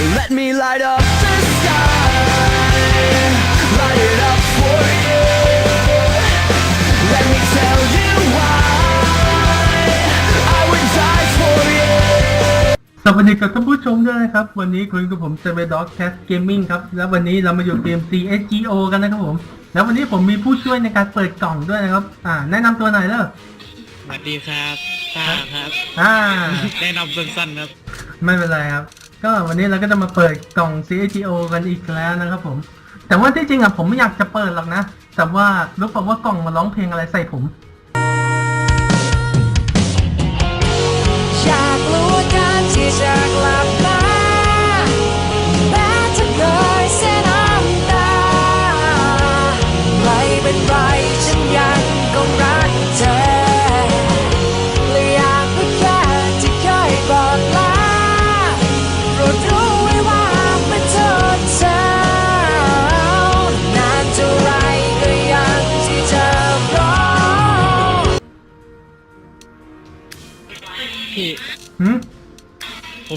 Let me light up the sky, light it up for you. Let me tell you why I would die for you. สวัสดีกับท่านผู้ชมด้วยนะครับ วันนี้คุณกับผมจะไปด็อกแคสเกมมิ่งครับ แล้ววันนี้เรามาอยู่เกม CSGO กันนะครับผม แล้ววันนี้ผมมีผู้ช่วยในการเปิดกล่องด้วยนะครับ อ่า แนะนำตัวหน่อยเด้อสวัสดีครับต้าครับ อ่า แนะนำสั้นๆครับ ไม่เป็นไรครับ ก็วันนี้เราก็จะมาเปิดกล่อง C A T O กันอีกแล้วนะครับผม แต่ว่าที่จริงอะผมไม่อยากจะเปิดหรอกนะ แต่ว่ารู้ป่าว่ากล่องมาร้องเพลงอะไรใส่ผม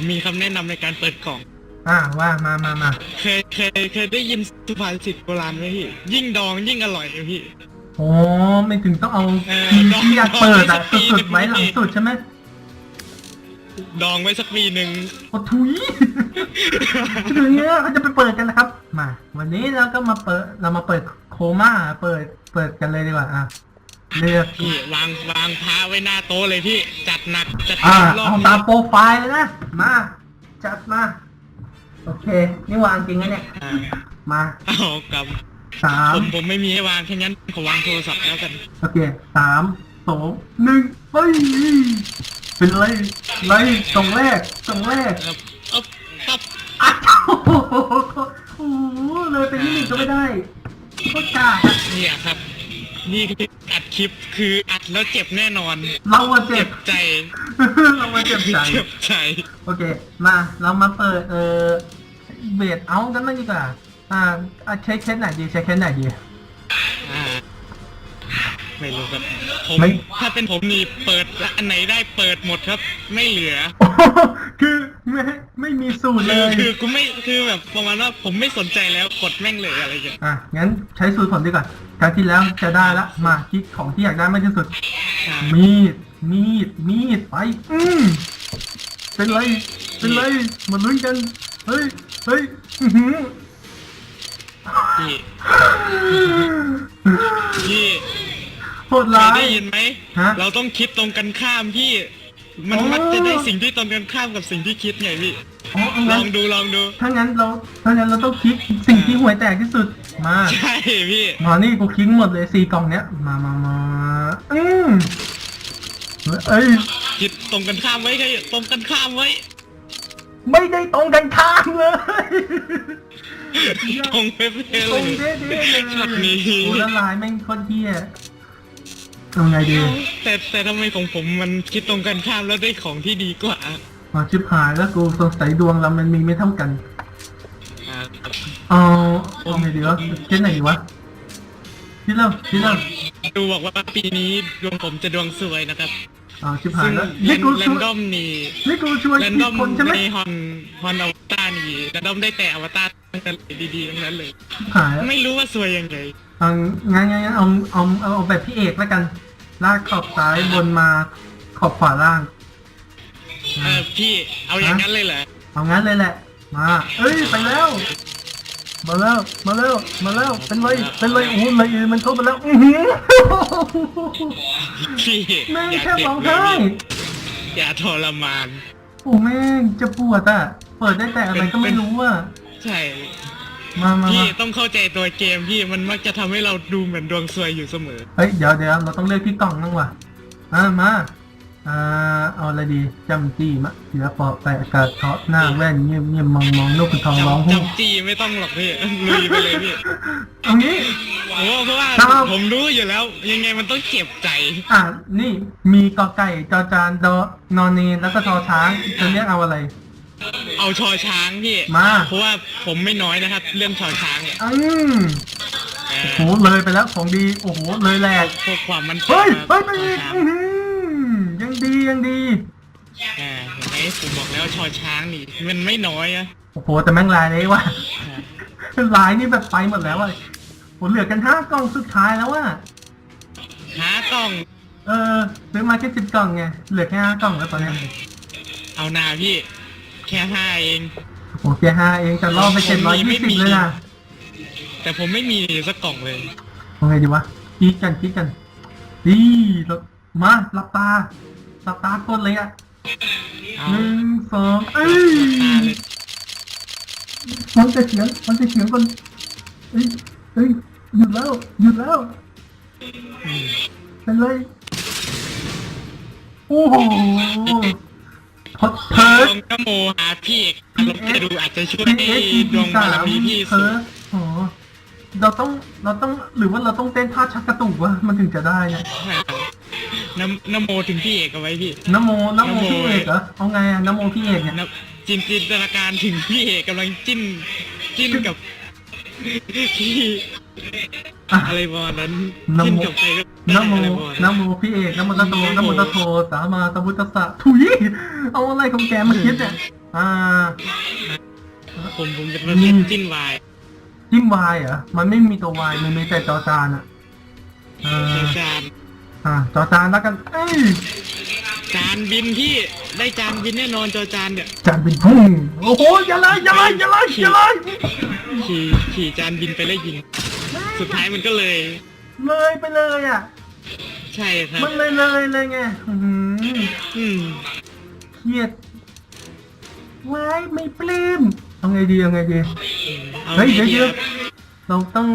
ผมมีคำแนะนำในการเปิดกล่อง อ่าว่ามามามาเคยเคยเคยได้ยินสุภาษิตโบราณไหมพี่ ยิ่งดองยิ่งอร่อยอะพี่ โอ้ไม่ถึงต้องเอาเออทีลองที่อยากเปิดอะลองสุดๆไว้หลังสุดใช่ไหมดองไว้สักปีหนึ่ง โอ้ทุย ถึงเนี้ยเขาจะไปเปิดกันนะครับ มา วันนี้เราก็มาเปิดเรามาเปิดโคม่าเปิดเปิดกันเลยดีกว่าอะ เลือกพี่วางวางพระไว้หน้าโต๊ะเลยพี่ จัดหนักจัดอ่าเต็มรอบเอานี้ตามโปรไฟล์เลยนะ มา จัดมา โอเค นี่วางจริงนะเนี่ย อ่ามาเอากับสาม ผมผมไม่มีให้วางแค่นั้นขอวางโทรศัพท์แล้วกัน โอเคสาม สอง หนึ่งไปเป็นไรไรตรงแรกตรงแรกเอบเอบตับอ้าวโอ้โหโอ้โหเลยไปนิดหนึ่งก็ไม่ได้โคตรกล้าอะเนี่ยครับ นี่คืออัดคลิปคืออัดแล้วเจ็บแน่นอน เราอะเจ็เจ็บบ ใจ เรามาเจ็บใจ เจ็บใจ โอเค มาเรามาเปิดเออเบดเอากันบ้างดีกว่า อ่าอะใช้เคสไหนดีใช้เคสไหนดีอ่า ไม่รู้ครับผมไม่ ถ้าเป็นผมนี่เปิดอันไหนได้เปิดหมดครับ ไม่เหลือโอ้โหคือไม่ไม่มีสูตรเลคือย คือกูไม่คือแบบประมาณว่าผมไม่สนใจแล้วกดแม่งเลยอะไรอย่างเงี้ยอะ งั้นใช้สูตรผมดีกว่าครั้งที่แล้วจะได้ละ มาคิดของที่อยากได้มากที่สุด อ่ามีด มีด มีด ไป อืมเป็นไร เป็นไร มาลุ้นกัน เฮ้ย เฮ้ย อื้อหือพี่พี่โหดเคร้ายยได้ยินไหม ฮะเราต้องคิดตรงกันข้ามพี่ มันอ๋อ มักจะได้สิ่งที่ตรงกันข้ามกับสิ่งที่คิดไงพี่ อ๋อเอาลงั้อนงดูลองดู ถ้างั้นเราถ้างั้นเราต้องคิดสิ่งที่ห่วยแตกที่สุดมาใช่พี่ มานี่กูคิงหมดเลยสี่กล่องเนี้ยมามามาอืมเอ้ยคิดตรงกันข้ามไว้ใช่ตรงกันข้ามไว้ ไม่ได้ตรงกันข้ามเลยตรงไปเพื่อตเลรงยเด้ๆเลยช็อตนี้โอ้ละลายแม่งโคตรเที่ย เอาไงดีแต่แต่ทำไมของผมมันคิดตรงกันข้ามแล้วได้ของที่ดีกว่ามาชิบหายแล้วกูสงสัยดวงเรามันมีไม่เท่ากัน อ่าเอาเอาไงดีวะเช่นไหนดีวะคิดแล้วคิดแล้วดูบอกว่าปีนี้ดวงผมจะดวงสวยนะครับอ่าชิบหายซึ่งแล้วแรนี่นกูแรช่นวยดอมนี่นี่กูช่วยแรนผิดดอมคนใช่ไหมในฮอนฮอนอวตารนี่แรนดอมได้แต่อวตาร ทั้งนั้นเลยดีๆทั้งนั้นเลยชิบหายแล้วไม่รู้ว่าสวยยังไงเอางั้นงั้นงั้นเอาเอาเอาเอาแบบพี่เอกแล้วกัน ลากขอบซ้ายบนมาขอบขวาล่าง เออพี่เอาอย่างนั้นเลยเหรอเอางั้นเลยแหละ มา เอ้ยไปแล้ว มาแล้ว มาแล้ว มาแล้ว เป็นไร เป็นไรโอ้โหเลยมันเข้ามาแล้ว อือหือพี่แม่งอย่าแค่เจ็บร้องเลไห้ยพี่อย่าทรมาน โอ้แม่งจะปวดอะ เปิดได้แต่อะไรก็ไม่รู้อะ ใช่ มามาพี่มาต้องเข้าใจตัวเกมพี่มันมักจะทำให้เราดูเหมือนดวงสวยอยู่เสมอ เฮ้ย เดี๋ยวเดี๋ยวเราต้องเลือกที่กล่องนั่งว่ะอ่ามาอ่าเอาอะไรดีจำจี้มะเสือปอไปอากาศเทาะหน้าแว่นเงียบเงียบมองมองนกขุนทองร้องจำฮู้จำจีไม่ต้องหรอกพี่ ลุยไปเลยพี่เอางี้ โอ้เพราะว่าครับ ผมรู้อยู่แล้ว ยังไงมันต้องเจ็บใจ อะนี่มีกอไก่จอจานดอนอนเนนแล้วก็ทอช้างจะเรียกเอาอะไร เอาชอช้างพี่ มา เพราะว่าผมไม่น้อยนะครับ เรื่องชอช้างเนี่ยอืมเอโอ้อโหเลยไปแล้วของดีโอ้โหเลยแหลกพวกความมันเฮ้ยคเฮ้รัยบไปชออีกช้างอื้อหือยังดียังดีอ่าเห็นไหมผมบอกแล้วชอช้างนี่ มันไม่น้อยอะโอ้โหแต่แม่งลายเลยว่ะลายนี่แบบไปหมดแล้วอะโหเหลือกันห้ากล่องสุดท้ายแล้วว่ะหากล่อง เออซื้อมาแค่สิบกล่องไงเหลือแค่ห้ากล่องแล้วตอนเนี้ยเอานาพี่ แค่ห้าเอง โอเคห้าเองจะล่อไปเจ็ดร้อยยี่สิบเลยนะแต่ผมไม่มีสักกล่องเลยทำไงดีวะคิดกันคิดกันดีเรามาหลับตาหลับตากดเลยอะเอาหนึ่งสองเอ้ยตาเลยมันจะเสียงมันจะเสียงก่อนเอ้ยเอ้ยหยุดแล้วหยุดแล้วเป็นเลยโอ้โห พอเพิร์ดลงนโมหาพี่เอกอาจะดูอาจจะช่วยพีให้เอสจีดวงสาบารมีพี่เพิสูงร์ดโอ้เราต้องเราต้องหรือว่าเราต้องเต้นท่าชักกระตุกวะมันถึงจะได้เนี่ยน้ำโมถึงพี่เอกเอาไว้พี่นโมนโมนะโมพี่เอกเหรอเอาไงอะนโมพี่เอกเนี่ยนจินจินตนาการถึงพี่เอกกำลังจิ้นจิ้นกับพี่ อะอะไรประมาณนั้นนะโมจิ้นกับใครก็นได้โมอะไรประมาณนนั้น โมพี่เอกนโมตะโตนโมตะโทสามาตะพุทธสสะถุยเอาอะไรของแกมาคิดเนี่ยอ่า ผมผมเป็นประเภทจิ้นวาย จิ้มวายเหรอ มันไม่มีตัววายมันมีแต่จอจานอะเออจาน อ่าจอจานแล้วกัน เอ้ย จานบินพี่ ได้จานบินแน่นอนจอจานเนี่ย จานเป็นพุ่งโอ้โหอย่าเลยอย่าเลยอย่าเลยอย่าเลยขี่ขี่จานบินไปแล้วยิง สุดท้ายมันก็เลย เลยไปเลยอะ ใช่ครับมันเลยเลยเลยไงอื้อหืออืมเครียดว้ายไม่ปลื้มเอาไงดีเอาไงดี อาเฮ้ยไงเดี๋ยวดีเดี๋ยวเราต้อง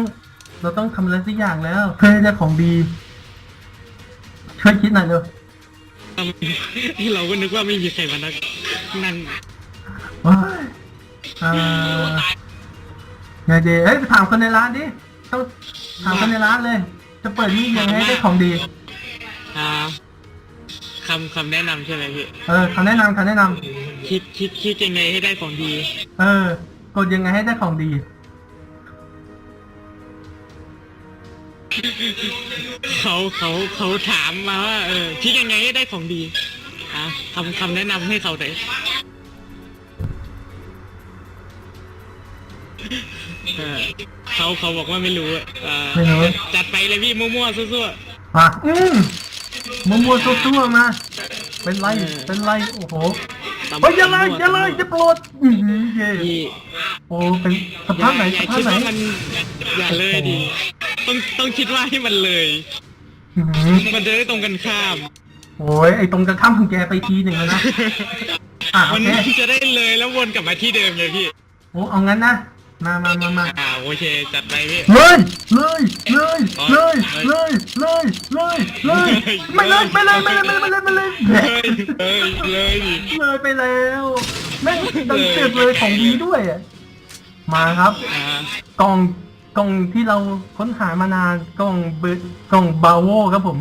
เราต้องทำอะไรสักอย่างแล้วเพื่อจะของดีช่วยคิดหน่อยเร็วที่เราก็นึกว่าไม่มีใครมานักนั่นว้ายอ่าไงดีเฮ้ยไปถามคนในร้านดิ ต้องถามคนในร้านเลย จะเปิดนี่ยังไงให้ได้ของดี อ่าคำคำแนะนำใช่ไหมพี่ เออคำแนะนำคำแนะนำคิดคิดคิดยังไงให้ได้ของดีเออ กดยังไงให้ได้ของดี เขาเขาเขาถามมาว่าเออคิดยังไงให้ได้ของดีอะคำคำแนะนำให้เขาหน่อยเออ เขาเขาบอกว่าไม่รู้อะเออไม่รู้ จัดไปเลยพี่มั่วๆซั่วอะอืมมัวมัวๆซั่วๆมา เป็นไร เป็นไร โอ้โห ๆตำเฮ้ยอย่าเลยมั่วอย่าเลยอย่าโปรดอื้อหือเย่พี่โอ้เป็นสอภาย่าพไหนอสย่าภาพคิดไหน ว่ามันอย่าเลยดีต้องต้องคิดว่าให้มันเลย อื้อหือมันจะได้ตรงกันข้าม โอ้ยไอ้ตรงกระข้ามของแกไปทีหนึ่งแล้วนะ อะโอมันเคจะได้เลยแล้ววนกลับมาที่เดิมเลยพี่ โอ้เอางั้นนะ มามามามาอ่าโอเคจัดไปพี่ เลยเลยเลยเลยเลยเลยเลยเลยไม่เลยไม่เลยไม่เลยไม่เลยไม่เลยไม่เลยเลยเลยเลยดิเลยไปแล้วแม่งดันเสือกเลยของดีด้วยอะมาครับ อ่ากล่องกล่องที่เราค้นหามานานกล่องเบอร์กล่องบาโวครับผม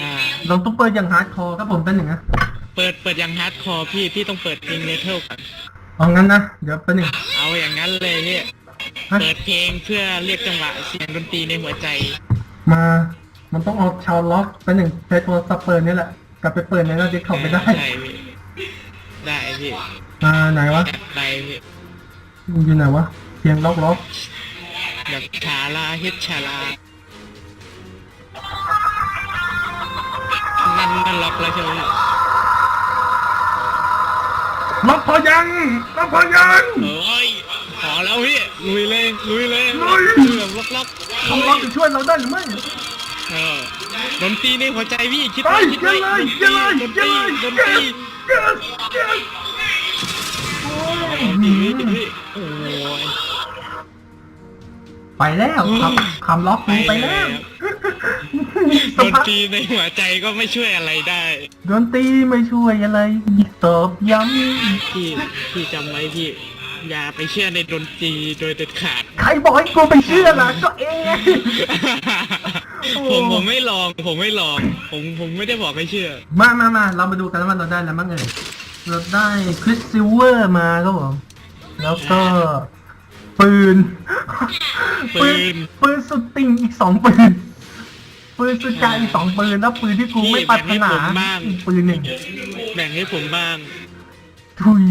อ่าเราต้องเปิดอย่างฮาร์ดคอร์ครับผมเป็นหนึ่งนะเปิดเปิดอย่างฮาร์ดคอร์พี่พี่ต้องเปิดเพลงเมทัลก่อน เอางั้นนะ เดี๋ยวเป็นหนึ่งเอาอย่างนั้นเลยพี่ฮะ เปิดเพลงเพื่อเรียกจังหวะเสียงดนตรีในหัวใจ มา มันต้องเอาชาวล็อกเป็นหนึ่งใช้โทรศัพท์เปิดนี่แหละ กลับไปเปิดในหน้าดิสเขาไม่ได้ใช่พี่ได้พี่อ่าไหนวะจัดไปพี่อยู่ไหนวะเพียงล็อกล็อกแบบชาลาเฮ็ดชาลานั่นนั่นล็อกแล้วใช่ไหมพี่ ล็อกพอยังล็อกพอยังเอ้ยขอแล้วพี่ลุยเลยลุยเลยลุยแบบล็อกล็อกคำล็อกจะช่วยเราได้หรือไม่เออดนตรีในหัวใจพี่คิดไปไว้คิดยัไว้งเลยยังเลยดนตยังรีเลยดนเกตรีสเกสเกสโอ้ยพี่พี่โอ้ยไปแล้วคำคำล็อกกูไปแล้วส ดนภาพตรีในหัวใจก็ไม่ช่วยอะไรได้ ดนตรีไม่ช่วยอะไรตอบย้พี่พี่จำไว้พี่ อย่าไปเชื่อในดนตรีโดยเด็ดขาดำใครบอกให้กูไปเชื่อล่ะก็เองไงโอ้ ผมผมไม่ลองผมไม่ลอง ผมผมไม่ได้บอกให้เชื่อ มามามาเรามาดูกันว่าเราได้แล้วมั้งเอ่ยเราได้คริสซิลเวอร์มาครับผมแล้วก็ ปืน ปืน ปืนสุดติ่งอีกสองปืน ปืนสุดกายอีกสองปืนแล้วปืนที่กูไม่ปรารถนาพี่แบ่งให้ผมบ้างอีกปืนหนึ่งแบ่งให้ผมบ้าง ถุย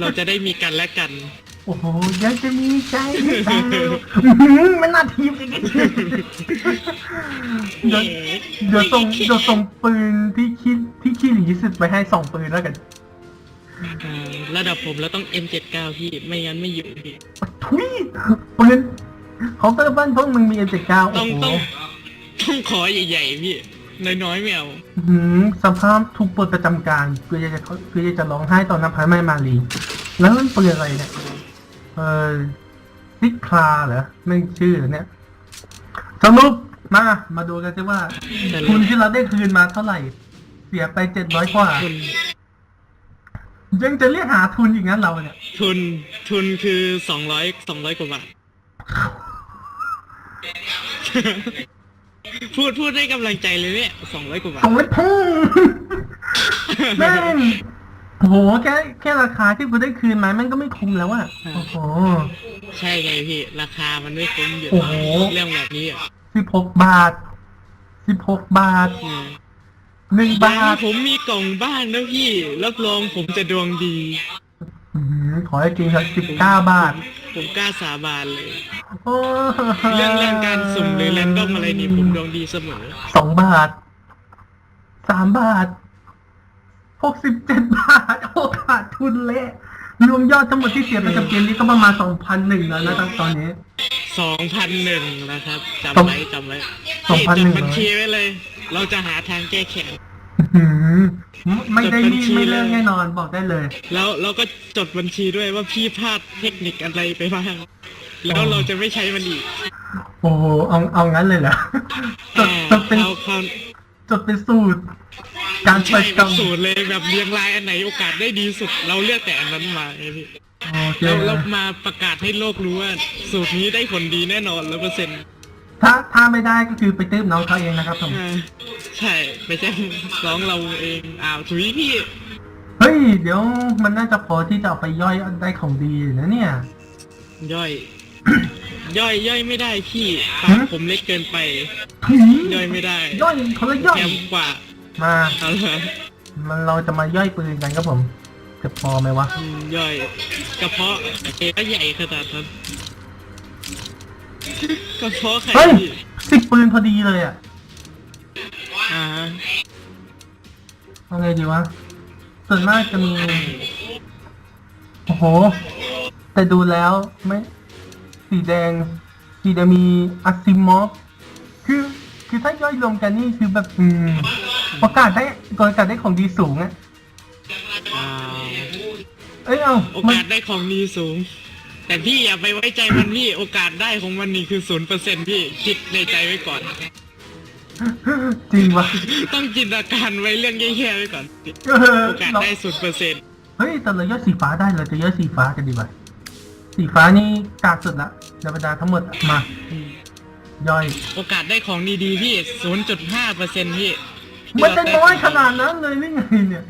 เราจะได้มีกันและกัน โอ้โหยังจะมีใจหรือเปล่าอื้อหือมันน่าทีมจริงๆเดี๋ยวเดี๋ยวส่งเดี๋ยวส่งปืนที่ขี้ที่ขี้หลีสุดไปให้สองปืนแล้วกันอ่าระดับผมเราต้อง M79 พี่ ไม่งั้นไม่อยู่พี่ทุยปืนของเตอร์บ้านพวกมึงมีเอ็นเจ็ดเก้าต้โอ้องโหต้อง ต้องขอใหญ่ๆพี่น้อยๆไม่เอาอื้อหือสภาพถูกปลดประจำการคือจะคือจะร้องไห้ตอนน้ำพายไม่มาลีแล้วมันปืนอะไรเนี่ยเออซิคลาเหรอไม่ชื่อเนี่ยสรุปมา มาดูกันสิว่าแต่ละทุนที่เราได้คืนมาเท่าไหร่ เสียไปเจ็ดร้อยกว่าทุนยังจะเรียกหาทุนอีกงั้นเราเนี่ย ทุนทุนคือสองร้อยสองร้อยกว่าบาท พูดพูดได้กำลังใจเลยเนี่ยสองร้อยกว่าบาทสองร้อยพุ่งแม่งโอ้โหแค่แค่ราคาที่กูได้คืนมาแม่งก็ไม่คุ้มแล้วอะโอ้โห ใช่ไงพี่ ราคามันไม่คุ้มอยู่โอ้โห เรื่องแบบนี้อะสิบหกบาทสิบหกบาทอืมหนึ่งบาบ้านทผมมีกล่องบ้านนะพี่ รับรองผมจะดวงดี อื้อหือขอให้จริงครับสิบเก้าบาทผมกล้าสาบานเลย โอ้เรื่องเรื่องการสุ่มหรือแรนดอมอะไรนี่ผมดวงดีเสมอ สองบาทสามบาทหกสิบเจ็ดบาท โอ้ขาดทุนเละรวมยอดทั้งหมดที่เสียไปกับเกมนี้ก็ประมาณสองพันหนึ่งแล้วนะตอนนี้ สองพันหนึ่งนะครับจำสองไว้จำไว้สองนี่พันจหนึ่ดงบัญชีไว้เลย เราจะหาทางแก้แค้น อื้อหือไม่ได้จดบัญนี่ชีไม่เลิกเลยแน่นอนบอกได้เลย แล้วเราก็จดบัญชีด้วยว่าพี่พลาดเทคนิคอะไรไปบ้าง แล้วเราจะไม่ใช้มันอีกโอ้โหเอาเอางั้นเลยเหรอจดจดเป็นเอาเขาจดเป็นสูตร การเปิใช่ดกแบล่อบงสูตรเลยแบบเรียงรายอันไหนโอกาสได้ดีสุด เราเลือกแต่อันนั้นมาไงพี่โอเคแล้วเรามาประกาศให้โลกรู้ว่า สูตรนี้ได้ผลดีแน่นอนร้อยเปอร์เซ็นต์ ถ้าถ้าไม่ได้ก็คือไปตื้มน้องเขาเองนะครับผมใช่ไม่ใช่ร้องเราเองอ้าวถุยพี่เฮ้ยเดี๋ยวมันน่าจะพอที่จะเอาไปย่อยได้ของดีนะเนี่ย ย่อย ย่อยย่อยไม่ได้พี่ปาฮะกผมเล็กเกินไปถุยย่อยไม่ได้ย่อยคนละย่อยแคมกว่ามา เอาละมันเราจะมาย่อยปืนกันครับผม จะพอไหมวะอืมย่อย กระเพาะเอก็ใหญ่ขนาดนั้น กระเพาะใครเฮ้ยพี่สิบปืนพอดีเลยอะอ่าเอาไงดีวะส่วนมากจะมี โอ้โห แต่ดูแล้วไม่ สีแดง สีแดงมีอัซิมอฟคือ คือถ้าย่อยรวมกันนี่คือแบบอืมโอกาสได้โอกาสได้ของดีสูงอะอ่าเอ้ยเอาโอมัน กาสได้ของดีสูง แต่พี่อย่าไปไว้ใจมันพี่โอกาสได้ของมันนี่คือศูนย์เปอร์เซ็นพี่คิดในใจไว้ก่อน จริงวะต้องจินตนาการไว้เรื่องแย่ๆไว้ก่อน เออโอกาสเราได้ศูนย์เปอร์เซ็นเฮ้ยแต่เราย่อยสีฟ้าได้เราจะย่อยสีฟ้ากันดีกว่าสีฟ้านี่กากสุดละในบรรดาทั้งหมดอะมาย่อย โอกาสได้ของดีๆพี่ศูนย์จุดห้าเปอร์เซ็นพี่มันจะน้อยขนาดนั้นเลยนี่ไงเนี่ย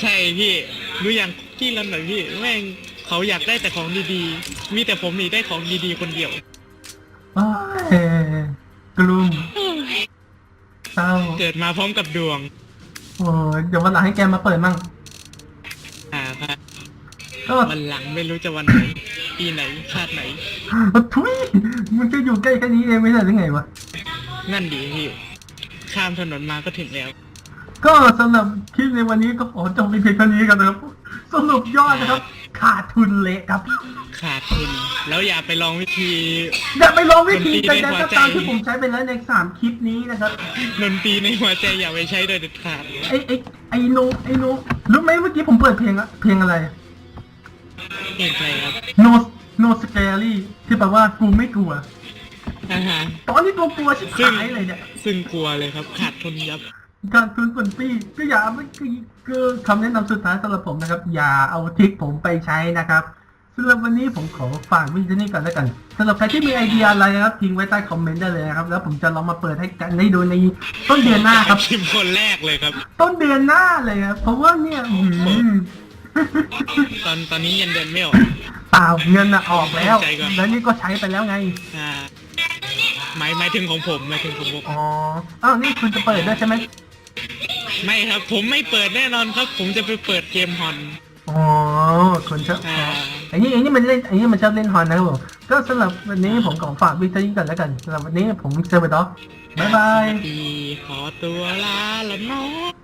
ใช่พี่ดูอย่างที่รันหน่อยพี่แม่ง เขาอยากได้แต่ของดีๆ มีแต่ผมนี่ได้ของดีๆคนเดียวโอ้ยกลุ่มเศร้าเกิดมาพร้อมกับดวง โอ้ยเดี๋ยววันหลังให้แกมาเปิดมั่งอ่าครับก็วันหลังไม่รู้จะวันไหน ปีไหนชาติไหน ทุยมันจะอยู่ใกล้แค่นี้เองไม่ใช่หรือไงวะ นั่นดีพี่ข้ามถนนมาก็ถึงแล้ว ก็สำหรับคลิปในวันนี้ก็ขอจบไปเพียงเท่านี้กันนะครับ สรุปยอดนะครับ ขาดทุนเละครับ ขาดทุน แล้วอย่าไปลองวิธี อย่าไปลองวิธีดนตรีใดในหัๆวก็ใจตามที่ผมใช้ไปแล้วในสามคลิปนี้นะครับดนตรีในหัวใจอย่าไปใช้โดยเด็ดขาดไอ้ไอ้ไอ้โนไอ้โนรู้ไหมเมื่อกี้ผมเปิดเพลงอะเพลงอะไรเห็นใครครับ no no scary ที่แปลว่ากูไม่กลัวอ่าฮะตอนนี้ตัวกลัวชิบซึ่งหายเลยเนี่ย ซึ่งกลัวเลยครับ ขาดทุนยับ การทุนส่วนปีก็อย่าไม่ คือคือคำแนะนำสุดท้ายสำหรับผมนะครับ อย่าเอาทริคผมไปใช้นะครับสำหรับวันนี้ผมขอฝากวิดีโอนี้ก่อนแล้วกันสำหรับใครที่มีไอเดียอะไรนะครับทิ้งไว้ใต้คอมเมนต์ได้เลยนะครับ แล้วผมจะลองมาเปิดให้กันได้ดูในต้นเดือนหน้าครับ ชิมคนแรกเลยครับ ต้นเดือนหน้าเลยครับเพราะว่าเนี่ยอื้อหือตอนตอนนี้เงินเดือนไม่ออกเปล่าเงินอะออกแล้วใจก่อนแล้วนี่ก็ใช้ไปแล้วไง อ่าหมายหมายถึงของผมหมายถึงของผม อ๋ออ้าวนี่คุณจะเปิดด้วยใช่ไหมใไม่ครับ ผมไม่เปิดแน่นอนครับ ผมจะไปเปิดเกมฮอน อ๋อคนชอบอ่า ไอ้นี่ไอ้นี่มันเล่นไอ้นี่มันชอบเล่นฮอนนะครับผมก็สำหรับวันนี้ผมขอฝากวิทยุกันแล้วกันสำหรับวันนี้ผมเซอร์เบอร์ด็อกบ๊ายบายสวัสดีขอตัวลาละเนาะ